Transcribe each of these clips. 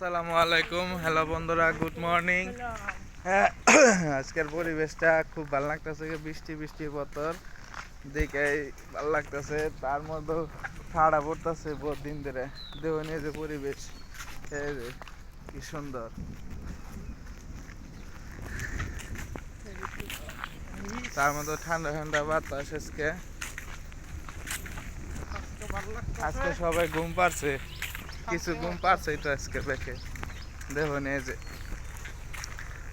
আসসালামু আলাইকুম। হ্যালো বন্ধুরা গুড মর্নিং হ্যাঁ আজকের পরিবেশটা খুব ভালো লাগতেছে বৃষ্টি বৃষ্টি বতর দেখে ভালো লাগতেছে তার মধ্যে ঠাড়া পড়তেছে বহুত দিন ধরে। দেহ নিয়ে যে পরিবেশ কি সুন্দর। তার মধ্যে ঠান্ডা ঠান্ডা বাতাস আজকে। আজকে সবাই ঘুম পারছে কিছু ঘুম পারছে তো আজকে দেখে। দেখো নিয়ে যে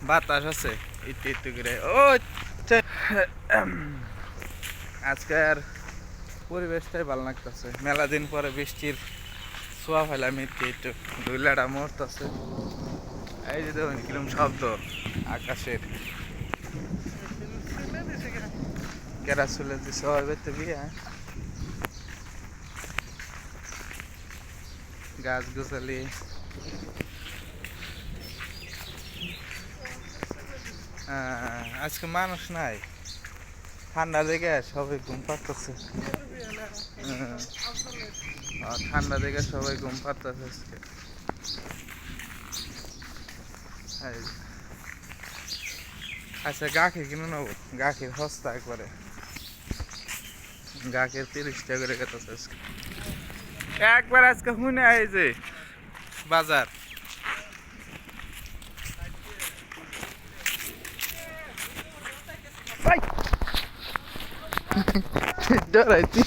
বাতাস আছে একটু একটু করে। ও আজকে আর পরিবেশটাই ভালো লাগতেছে। মেলা দিন পরে বৃষ্টির ছোঁয়া ফেলাম একটু একটু দুইলাটা মরতেছে। এই যে দেখুন কিরম শব্দ আকাশের। কেরা চলে বেতে বিয়ে গাছ গোছালি আজকে মানুষ নাই। ঠান্ডা দেখে সবাই ঘুম পাচ্ছে ঠান্ডা দেখে সবাই ঘুম পাচ্ছে আজকে। আচ্ছা গাখির কিনে নেব। গাখির সস্তা একবারে। গাখির তিরিশ টাকা করে কেটেছে আজকে। একবার আজকে শুনে আইজে বাজার। ডরাইছি।